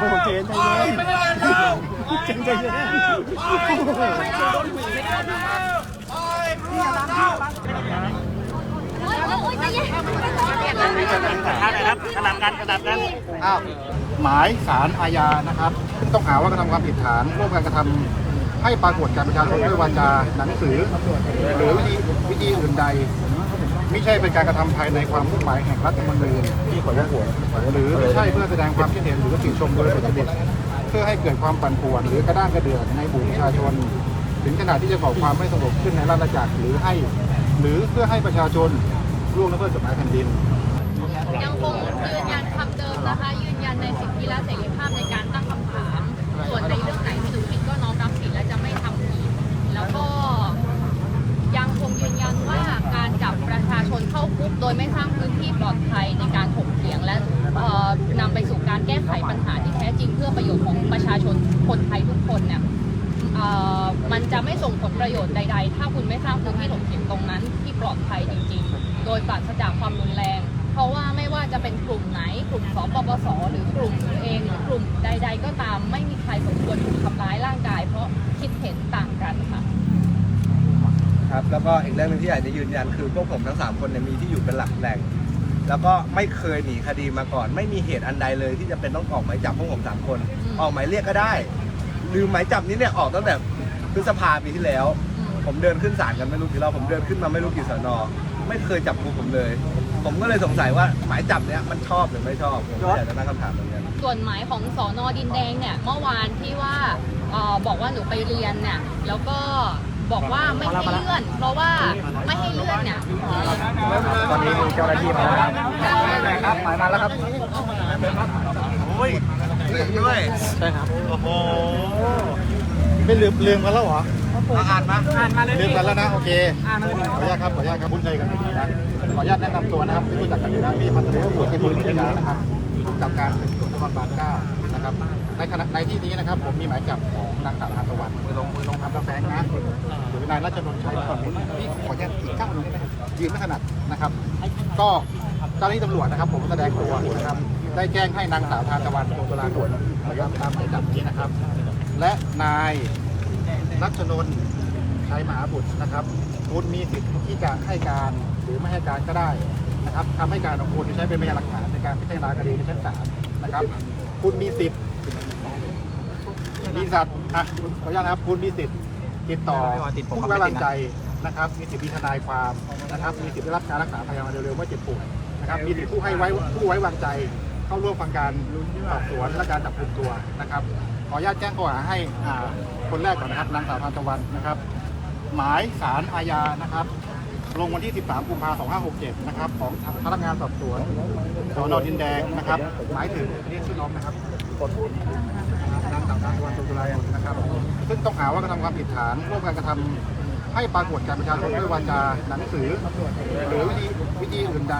โอเคใจเย็นใจเย็นใจเย็นโอ๊ยโอ๊ยโอ๊ยใจเย็นครับขนาดกันขนาดกันอ้าวหมายสารอาญานะครับต้องหาว่ากระทำความผิดฐานร่วมกันกระทำให้ปรากฏแก่ประชาชนด้วยวาจาหนังสือ หรือวิธีวิธีอื่นใด ไม่ใช่เป็นการกระทำภายในความมุ่งหมายแห่งรัฐธรรมนูญที่ขอว่าหรือไม่ใช่เพื่อแสดงความคิดเห็นหรือติชมโดยสุจริตเพื่อให้เกิดความปั่นป่วน หรือกระด้างกระเดืองในหมู่ประชาชน ถึงขนาดที่จะก่อความไม่สงบขึ้นในราชอาณาจักรหรือให้ หรือเพื่อให้ประชาชนร่วงละเมิดกฎหมายแผ่นดิน ยังคงยืนยันคำเดิมนะคะ ยืนยันในสิทธิและเสรีภาพในการ จะเป็นกลุ่มไหน กลุ่มสปปสหรือกลุ่มหนูเองหรือกลุ่มใด ๆ ก็ตามไม่มีใครสมควรถูกทำร้ายร่างกาย เพราะคิดเห็นต่างกันค่ะ ครับแล้วก็อีกเรื่องหนึงที่อยากจะยืนยันคือพวกผมทั้ง3คนเนี่ยมีที่อยู่เป็นหลักแหล่ง แล้วก็ไม่เคยหนีคดีมาก่อน ไม่มีเหตุอันใดเลยที่จะเป็นต้องออกหมายจับพวกผมสามคน อืม ออกหมายเรียกก็ได้ลืมหมายจับนี้เนี่ยออกตั้งแต่พฤษภาปีที่แล้ว ผมเดินขึ้นศาลกันไม่รู้กี่รอบผมเดินขึ้นมาไม่รู้กี่สนอไม่เคยจับกูผมเลย ผมก็เลยสงสัยว่าหมายจับเนี้ยมันชอบหรือไม่ชอบผมก็อยากจะตั้งคำถามเหมือนกันส่วนหมายของสอนอดินแดงเนี่ยเมื่อวานที่ว่าเออบอกว่าหนูไปเรียนเนี่ยแล้วก็บอกว่าไม่ให้เลื่อน เพราะว่าไม่ให้เลื่อนเนี่ยตอนนี้มีเจ้าหน้าที่มาแล้วครับครับหมายมาแล้วครับโอ้ยด้วยใช่ครับโอ้โหไม่ลืมลืมกันแล้วเหรอ อ่านมาอ่านมาเลยลืมกันแล้วนะโอเคขออนุญาตครับขออนุญาตครับคุ้นเคยกันดีนะขออนุญาตแนะนำตัวนะครับที่รู้จักกันอยู่นะพี่พันธุ์ตำรวจตำรวจที่บุรีรัมย์นะครับกับการสืบสวนนครบาลเก้านะครับในขณะในที่นี้นะครับ ผมมีหมายจับของนางสาวทานตะวันมือลงมือลงทำกาแฟงนะหรือนายรัชนนท์ชัยก่อนผมพี่ขออนุญาตอีกข้างหนึงได้ไหมยืนไม่ถนัดนะครับ ก็เจ้าหน้าที่ตำรวจนะครับ ผมแสดงตัวนะครับได้แจ้งให้นางสาวทานตะวันโกตุลาโกดนะครับตามหมายจับนี้นะครับ และนาย รัชนนท์ชัยมหาบุตรนะครับคุณมีสิทธิ์ที่จะให้การหรือไม่ให้การก็ได้นะครับคำให้การของคุณใช้เป็นพยานหลักฐานในการพิจารณาคดีในชั้นศาลนะครับ คุณมีสิทธิ์มีสัตว์อะขออนุญาตนะครับ คุณมีสิทธิ์ติดต่อผู้ไว้วางใจนะครับมีสิทธิ์มีทนายความนะครับ มีสิทธิ์ได้รับการรักษาพยาบาลเร็วๆเมื่อเจ็บป่วยนะครับ มีสิทธิ์ผู้ให้ไว้ผู้ไว้วางใจ เข้าร่วมฟังการสอบสวนและการจับกุมตัวนะครับ ขออนุญาตแจ้งข้อหาให้อ่า คนแรกก่อนนะครับนางสาวทานตะวันนะครับ หมายสารอาญานะครับ ลงวันที่ 13 กุมภาพันธ์2567 นะครับ ของพนักงานสอบสวนสนดินแดงนะครับ หมายถึงเรียกชื่อน้องนะครับกดนางสาวทานตะวันตุลานะครับ ซึ่งต้องหาว่ากระทำความผิดฐานร่วมกันกระทำให้ปรากฏแก่ประชาชนด้วยวาจาหนังสือ หรือวิธีวิธีอื่นใด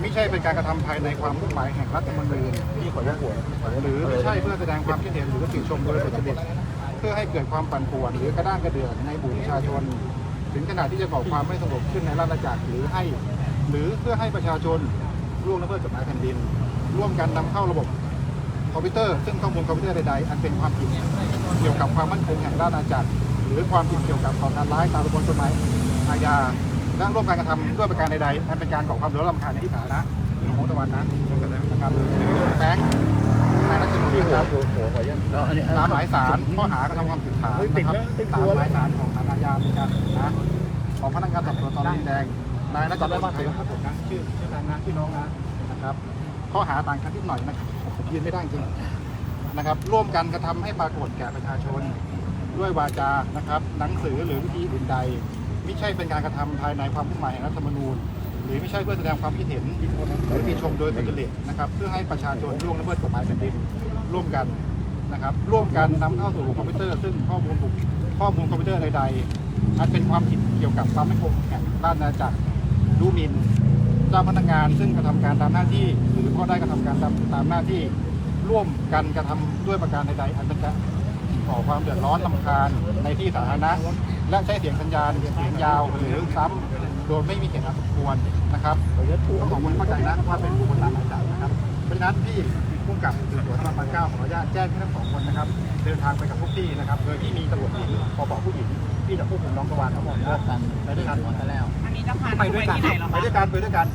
ไม่ใช่เป็นการกระทำภายในความมุ่งหมายแห่งรัฐธรรมนูญที่ขอว่าหรือไม่ใช่เพื่อแสดงความคิดเห็นหรือติชมโดยสุจริต พื่อให้เกิดความปั่นป่วน หรือกระด้างกระเดื่องในหมู่ประชาชน ถึงขนาดที่จะก่อความไม่สงบขึ้นในราชอาจักรหรือให้ หรือเพื่อให้ประชาชนร่วงละเมิดกฎหมายแผ่นดิน ร่วมกันนำเข้าระบบคอมพิวเตอร์ ซึ่งข้อมูลคอมพิวเตอร์ใดๆ อันเป็นความผิดเกี่ยวกับความมั่นคงแห่งราชอาณาจักร หรือความผิดเกี่ยวกับก่อการร้ายตามประมวลกฎหมายอาญาและร่วมการกระทำด้วยประการใดๆอันเป็นการก่อความเดือดร้อนรำคาญในที่สาธารณะของตะวันนะนะครับแบงค์ายรัชนนท์นะครับตามหมายสารข้อหากระทำความผิดฐานนะครับตามหมายสารของสารอาญาเหมือนกันนะของพนักงานสอบสวนตอนดินแดงนายรัชนนท์ชัยครับผมนะชื่อชื่อนางนะชื่อน้องนะนะครับข้อหาต่างกันนิดหน่อยนะครับผมยืนไม่ได้จริงนะครับ ร่วมกันกระทำให้ปรากฏแก่ประชาชน ด้วยวาจานะครับ หนังสือหรือวิธีอื่นใด ไม่ใช่เป็นการกระทำภายในความมุ่งหมายแห่งรัฐธรรมนูญ หรือไม่ใช่เพื่อแสดงความคิดเห็นหรือติชมโดยสุจริตนะครับเพื่อให้ประชาชนล่วงละเมิดกฎหมายแผ่นดินร่วมกันนะครับ ร่วมกันนำเข้าสู่คอมพิวเตอร์ซึ่งข้อมูลบุคข้อมูลคอมพิวเตอร์ใดๆอันเป็นความผิดเกี่ยวกับความไม่คงแห่งราชอาณาจักรดูหมิ่นเจ้าพนักงานซึ่งกระทำการตามหน้าที่ หรือก็ได้กระทำการตามตามหน้าที่ ร่วมกันกระทำด้วยประการใดๆอันเป็นการก่อความเดือดร้อนลำคาญในที่สาธารณะและใช้เสียงสัญญาณเสียงยาวหรือซ้ โดยไม่มีเหตุอันสมควรนะครับต้องขอความเข้าใจนะว่าเป็นบุคคลตามหมายจับนะครับ เพราะฉะนั้นที่ผู้กำกับสืบสวนนครบาลเก้าขออนุญาตแจ้งให้ทั้งสองคนนะครับ เดินทางไปกับพวกพี่นะครับ โดยที่มีตำรวจหญิงปปผู้หญิงที่จะควบคุมน้องตะวันทั้งหมดนะไปด้วยกันไปแล้วอันนี้จะพาไปด้วยที่ไหนเหรอไปคะด้วยกันไปด้วยกัน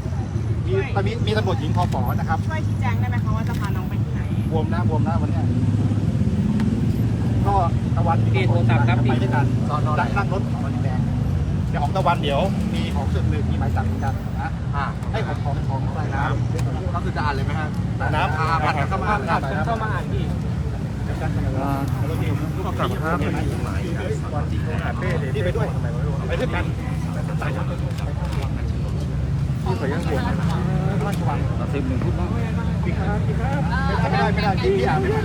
มีมีมีตำรวจหญิงพอปอนะครับช่วยชี้แจงได้ไหมคะว่าจะพาน้องไปที่ไหนบวมนะบวมนะวันเนี้ยก็ตะวันพี่โทรศัพท์ครับไปด้วยกันนั่งนั่งรถของมันแดง เดี๋ยวของตะวันเดี๋ยวมีของสืบหนึ่งมีหมายจับเหมือนกันนะอ่าให้ของของของอะไรน้ำเขาคือจะอ่านเลยไหมฮะน้ำอ่าผัดเข้ามาผัดเข้ามาอ่านพี่ผู้กำกับครับหมายจับที่ไปด้วยไปด้วยกันที่ไปยังบวชราชวังสิบหนึ่งพูดบ้างพี่ครับพี่ครับไม่ได้ไม่ได้พี่พี่อ่านไม่ได้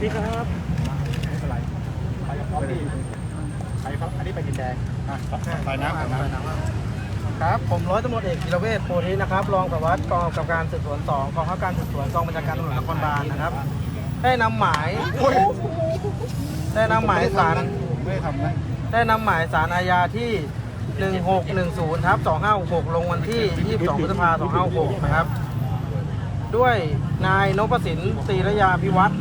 พี่ครับไม่เป็นไรไปกับพ่อพี่ ไปครับ อันนี้ไปดินแดงอะไปน้ำไปน้ำครับ ผมร้อยตำรวจเอกกิรเวชโพธินะครับ รองสารวัสดิ์กองกำกับการสืบสวนสองกองข้าการสืบสวนกองบัญชาการตำรวจนครบาลนะครับ ได้นำหมาย ได้นำหมายสารไม่ได้ทำนะได้นำหมายสารอาญาที่ 1610ทับ2566 ลงวันที่ 22พฤษภาคม2566 นะครับ ด้วยนายนพสินตรีระยาพิวัตร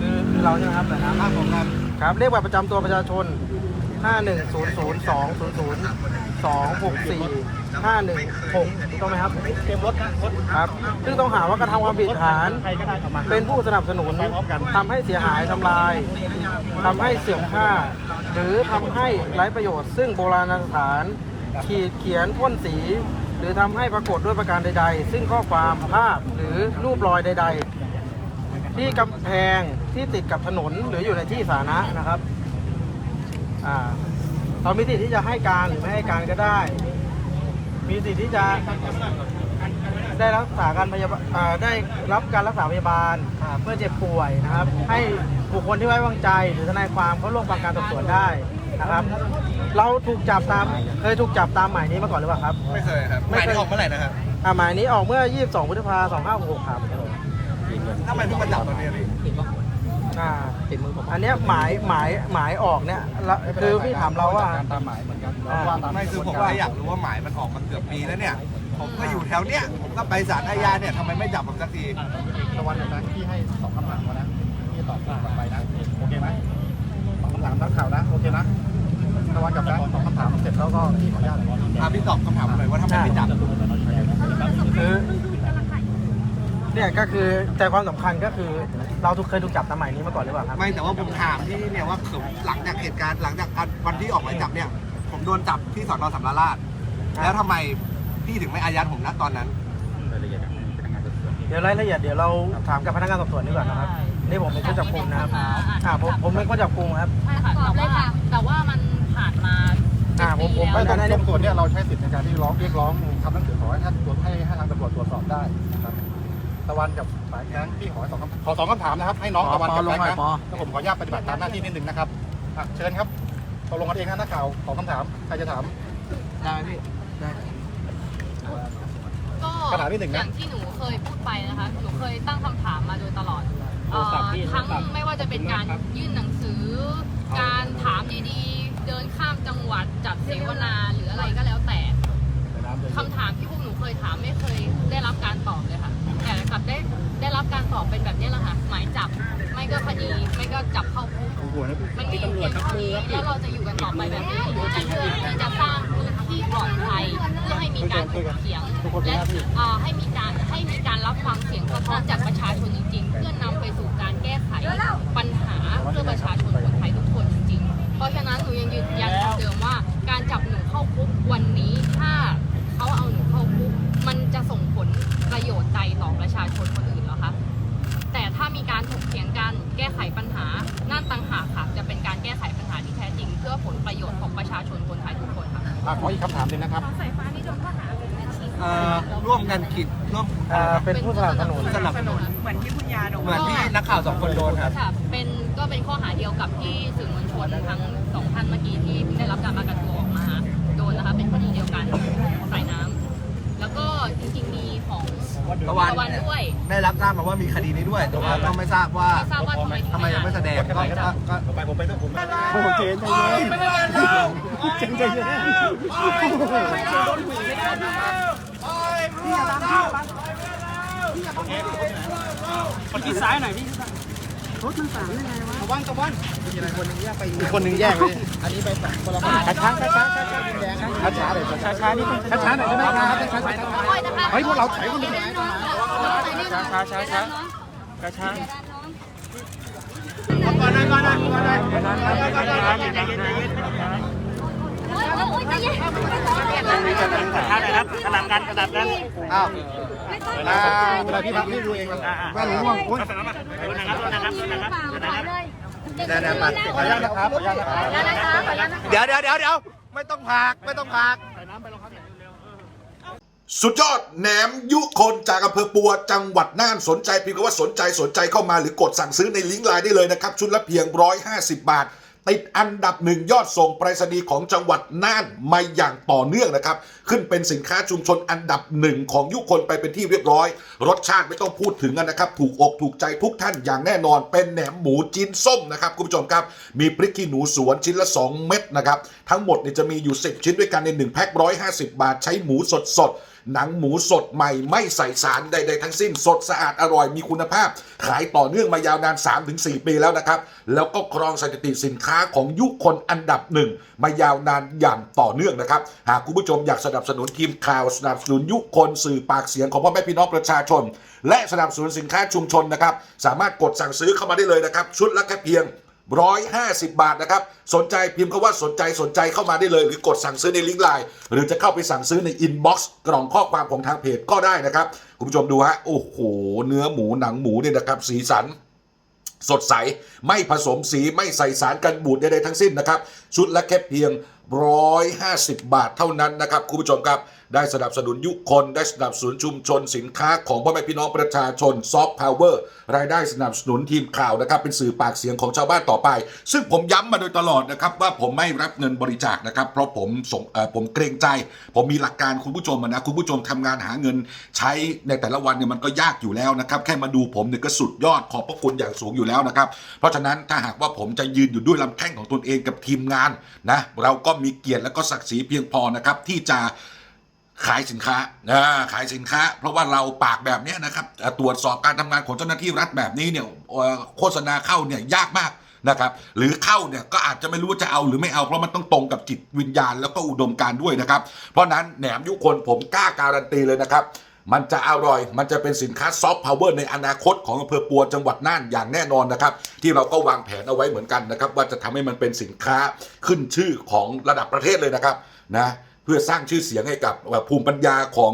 คือคือเราใช่ไหมครับแต่นะผมครับครับเลขบัตรประจำตัวประชาชน 5100200264264 516ถูกต้องไหมครับเตรียมรถนะรถครับ ซึ่งต้องหาว่ากระทำความผิดฐานใครก็ได้ออกมาเป็นผู้สนับสนุนทำให้เสียหายทำลายทำให้เสื่อมค่า หรือทำให้ไร้ประโยชน์ ซึ่งโบราณสถาน ขีดเขียนพ่นสี หรือทำให้ปรากฏด้วยประการใด ๆ ซึ่งข้อความภาพหรือรูปรอยใด ๆ ที่กำแพงที่ติดกับถนนหรืออยู่ในที่สาธารณะนะครับ อ่าเรามีสิทธิ์ที่จะให้การหรือไม่ให้การก็ได้ มีสิทธิ์ที่จะได้รักษาการพยาบาลอ่าได้รับการรักษาพยาบาลอ่าเมื่อเจ็บป่วยนะครับ ให้บุคคลที่ไว้วางใจหรือทนายความเขาร่วมฟังการสอบสวนได้นะครับ เราถูกจับตามเคยถูกจับตามหมายนี้มาก่อนหรือเปล่าครับ ไม่เคยครับหมายนี้ออกเมื่อไหร่นะครับอ่าหมายนี้ออกเมื่อ 22พฤษภาคม2566ครับทำไมเพิ่งมาจับตอนนี้พี่ อ่าอันเนี้ยหมายหมายหมายออกเนี่ยละคือพี่ถามเราว่าการตามหมายเหมือนกันอ่าว่าตามไม่คือผมก็อยากรู้ว่าหมายมันออกมาเกือบปีแล้วเนี่ย ผมก็อยู่แถวเนี้ยผมก็ไปศาลอาญาเนี่ยทำไมไม่จับผมสักทีตะวันนะพี่ให้สองคำถามก่อนนะพี่ตอบกลับไปนะโอเคไหมสองคำถามนักข่าวนะโอเคนะตะวันกับแบงค์สองคำถามเสร็จแล้วก็พี่ขออนุญาตอะพี่ตอบคำถามหน่อยว่าทำไมไม่จับคือ เนี่ยก็คือใจความสำคัญก็คือเราถูกเคยถูกจับตามหมายนี้มาก่อนหรือเปล่าครับ ไม่แต่ว่าผมถามที่เนี่ยว่าคือหลังจากเหตุการณ์หลังจากการวันที่ออกหมายจับเนี่ย ผมโดนจับที่สอนอสำราญราชครับแล้วทำไมพี่ถึงไม่อายัดผมณตอนนั้น เดี๋ยวรายละเอียดเดี๋ยวเราถามกับพนักงานสอบสวนดีกว่านะครับนี่ผมเป็นผู้จับกลุ่มนะครับอ่าผมผมเป็นผู้จับกลุ่มครับใช่ค่ะแต่ว่าแต่ว่ามันผ่านมาอ่าผมผมเป็นไม่ปีตแล้วรงส่วนเนี้ยเราใช้สิทธิ์ในการที่ร้องเรียกร้องทำหนังสือขอให้ท่านตรวจให้ให้ทางตำรวจตรวจสอบได้นะครับ ตะวันกับสายแก๊งพี่ขอสองคำขอสองคำถามนะครับ ให้น้องตะวันกับแบงค์นะแล้วผมขออนุญาตปฏิบัติตามหน้าที่นิดนึงนะครับอะเชิญครับตกลงกันเองนะนักข่าวขอคำถามใครจะถาม ได้พี่ได้ ก็ขนาดที่หนึ่งนะ อย่างที่หนูเคยพูดไปนะคะ หนูเคยตั้งคำถามมาโดยตลอดเอ่อทั้งไม่ว่าจะเป็นการยื่นหนังสือ การถามดีๆ เดินข้ามจังหวัดจัดเสวนาหรืออะไรก็แล้วแต่คำถามที่พวกหนูเคยถามไม่เคยได้รับการตอบ ก็คดีไม่ก็จับเข้าคุกมันมีเพียงเท่านี้แล้วเราจะอยู่กันต่อไปแบบนี้แต่เพื่อที่จะสร้างพื้นที่ปลอดภัยเพื่อให้มีการถกเถียงและให้มีการให้มีการรับฟังเสียงสะท้อนจากประชาชนจริง ๆ เพื่อนำไปสู่การแก้ไขปัญหาเพื่อประชาชนคนไทยทุกคนจริงๆเพราะฉะนั้นหนูยังยืนยันเดิมว่า อ่าเป็นผู้สนับสนุน สนับสนุนเหมือนที่คุณยาโดนเหมือนที่นักข่าวสองคนโดนครับ ค่ะ เป็นก็เป็นข้อหาเดียวกับที่สื่อมวลชนทั้งสองท่านเมื่อกี้ที่เพิ่งได้รับการประกันตัวออกมาโดนนะคะ เป็นคดีเดียวกันสายน้ำแล้วก็จริงๆมีของตะวัน ตะวันเนี่ยด้วย ได้รับทราบมาว่ามีคดีนี้ด้วย แต่ว่าก็ไม่ทราบว่าไม่ทราบว่าทำไมถึงทำไมยังไม่แสดงก็ก็ก็ไปผมไปด้วยผมโอ้เจนใจเย็นเจนใจเย็น พี่ซ้ายหน่อยพี่อีกคนหนึ่งแยกเลยอันนี้ไปฝั่งคนละฝั่งช้าช้าช้าช้าช้าแดงช้าช้าเลยช้าช้านี่ช้าช้าหน่อยได้ไหมครับช้าช้าช้าค่อยนะคะเฮ้ยพวกเราถอยคนหนึ่งช้าช้าช้าช้าช้าก่อนนะก่อนนะก่อนนะโอ้ยโอ้ยใจเย็นช้าหน่อยครับ สลับกันสลับกันอ้าวไม่ต้องอ่าเวลาพี่พักพี่ดูเองว่าหนูง่วงโอ๊ยดูนะครับดูนะครับดูนะครับดูนะครับเลยแน่ๆมาขออนุญาตนะครับขออนุญาตนะครับแล้วนะคะขออนุญาตนะคะเดี๋ยวเดี๋ยวเดี๋ยวเดี๋ยวไม่ต้องพากไม่ต้องพากสุดยอดแหนมยุคนจากอำเภอปัวจังหวัดน่านสนใจพิมพ์คำว่าสนใจสนใจเข้ามาหรือกดสั่งซื้อในลิงก์ไลน์ได้เลยนะครับ ชุดละเพียง 150 บาท ติดอันดับหนึ่งยอดส่งไปรษณีย์ของจังหวัดน่านมาอย่างต่อเนื่องนะครับ ขึ้นเป็นสินค้าชุมชนอันดับหนึ่งของยุคนไปเป็นที่เรียบร้อย รสชาติไม่ต้องพูดถึงกันนะครับ ถูกอกถูกใจทุกท่านอย่างแน่นอน เป็นแหนมหมูจีนส้มนะครับคุณผู้ชมครับ มีพริกขี้หนูสวนชิ้นละ 2 เม็ดนะครับ ทั้งหมดเนี่ยจะมีอยู่ 10 ชิ้นด้วยกันใน1แพ็ค150 บาท ใช้หมูสดสดๆ หนังหมูสดใหม่ไม่ใส่สารใดๆทั้งสิ้น สดสะอาดอร่อยมีคุณภาพ ขายต่อเนื่องมายาวนาน 3-4 ปีแล้วนะครับ แล้วก็ครองสถิติสินค้าของยุคคนอันดับหนึ่งมายาวนานอย่างต่อเนื่องนะครับ หากคุณผู้ชมอยากสนับสนุนทีมข่าวสนับสนุนยุคคนสื่อปากเสียงของพ่อแม่พี่น้องประชาชน และสนับสนุนสินค้าชุมชนนะครับสามารถกดสั่งซื้อเข้ามาได้เลยนะครับชุดละแค่เพียง 150 บาทนะครับ สนใจพิมพ์คำว่าสนใจสนใจเข้ามาได้เลย หรือกดสั่งซื้อในลิงก์ไลน์หรือจะเข้าไปสั่งซื้อในอินบ็อกซ์กล่องข้อความของทางเพจก็ได้นะครับ คุณผู้ชมดูฮะ โอ้โห เนื้อหมูหนังหมูเนี่ยนะครับ สีสันสดใส ไม่ผสมสีไม่ใส่สารกันบูดใดๆทั้งสิ้นนะครับ ชุดละแค่เพียง 150 บาทเท่านั้นนะครับคุณผู้ชมครับ ได้สนับสนุนยุคน ได้สนับสนุนชุมชนสินค้าของพ่อแม่พี่น้องประชาชนซอฟต์พาวเวอร์รายได้สนับสนุนทีมข่าวนะครับเป็นสื่อปากเสียงของชาวบ้านต่อไป ซึ่งผมย้ำมาโดยตลอดนะครับว่าผมไม่รับเงินบริจาคนะครับเพราะผมสงผมเกรงใจ ผมมีหลักการคุณผู้ชมนะคุณผู้ชมทำงานหาเงินใช้ในแต่ละวันเนี่ยมันก็ยากอยู่แล้วนะครับแค่มาดูผมเนี่ยก็สุดยอดขอบพระคุณอย่างสูงอยู่แล้วนะครับเพราะฉะนั้นถ้าหากว่าผมจะยืนอยู่ด้วยลำแข้งของตนเองกับทีมงานนะเราก็มีเกียรติและก็ศักดิ์ศรีเพียงพอนะครับที่จะ ขายสินค้าอ่าขายสินค้า เพราะว่าเราปากแบบนี้นะครับตรวจสอบการทำงานของเจ้าหน้าที่รัฐแบบนี้เนี่ยโฆษณาเข้าเนี่ยยากมากนะครับหรือเข้าเนี่ยก็อาจจะไม่รู้ว่าจะเอาหรือไม่เอาเพราะมันต้องตรงกับจิตวิญญาณแล้วก็อุดมการณ์ด้วยนะครับ เพราะนั้นแหนมยุคนผมกล้าการันตีเลยนะครับ มันจะอร่อย มันจะเป็นสินค้าซอฟต์พาวเวอร์ในอนาคตของอำเภอปัวจังหวัดน่านอย่างแน่นอนนะครับ ที่เราก็วางแผนเอาไว้เหมือนกันนะครับ ว่าจะทำให้มันเป็นสินค้าขึ้นชื่อของระดับประเทศเลยนะครับนะ พื่อสร้างชื่อเสียงให้กับภูมิปัญญาของ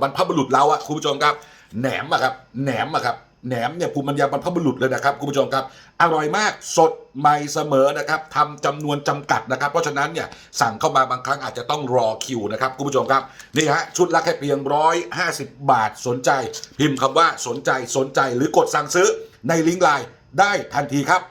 บรรพบุรุษเราอะคุณผู้ชมครับแหนมอะครับแหนมอะครับแหนมเนี่ยภูมิปัญญาบรรพบุรุษเลยนะครับคุณผู้ชมครับ อร่อยมากสดใหม่เสมอนะครับทำจำนวนจำกัดนะครับ เพราะฉะนั้นเนี่ยสั่งเข้ามาบางครั้งอาจจะต้องรอคิวนะครับคุณผู้ชมครับนี่ฮะชุดละแค่เพียงร้อยห้าสิบบาทสนใจ พิมพ์คำว่าสนใจสนใจหรือกดสั่งซื้อในลิงก์ไลน์ได้ทันทีครับ